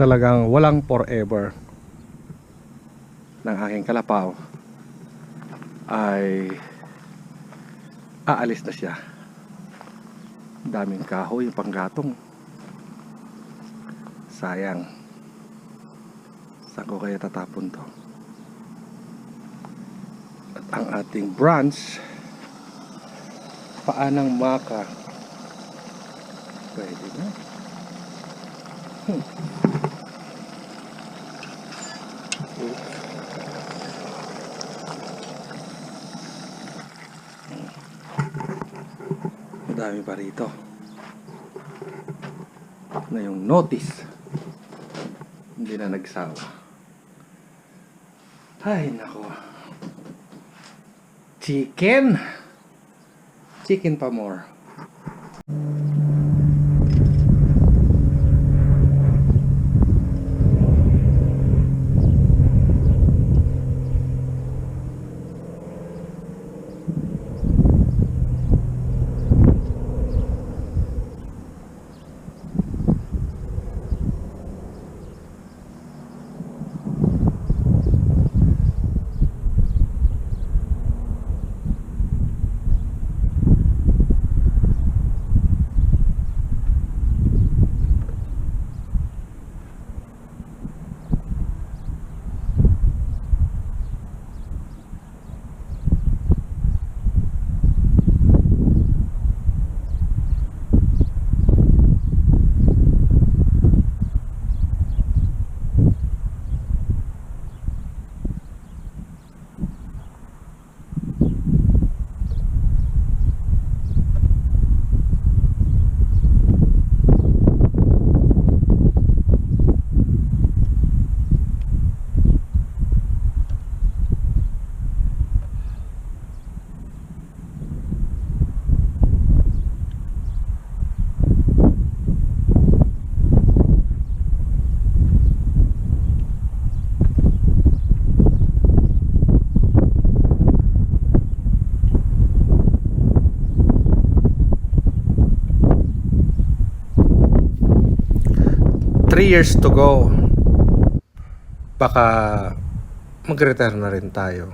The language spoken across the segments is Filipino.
talagang walang forever. Ng aking kalapaw ay aalis na siya. Daming kahoy panggatong. Sayang. Saan ko kaya tatapon to? At ang ating branch paanang maka pwede na. Hmm. Madami pa rito. Na yung notice. Hindi na nagsawa. Ay, nako. Chicken. Chicken pa more. Three years to go. Baka mag-retire na rin tayo.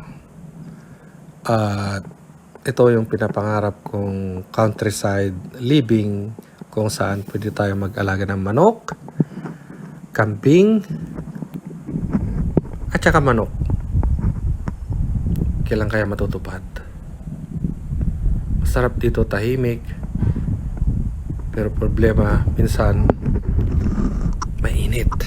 At ito yung pinapangarap kong countryside living kung saan pwede tayo mag-alaga ng manok, kambing, at saka manok. Kailan kaya matutupad? Masarap dito tahimik. Pero problema, minsan, mainit.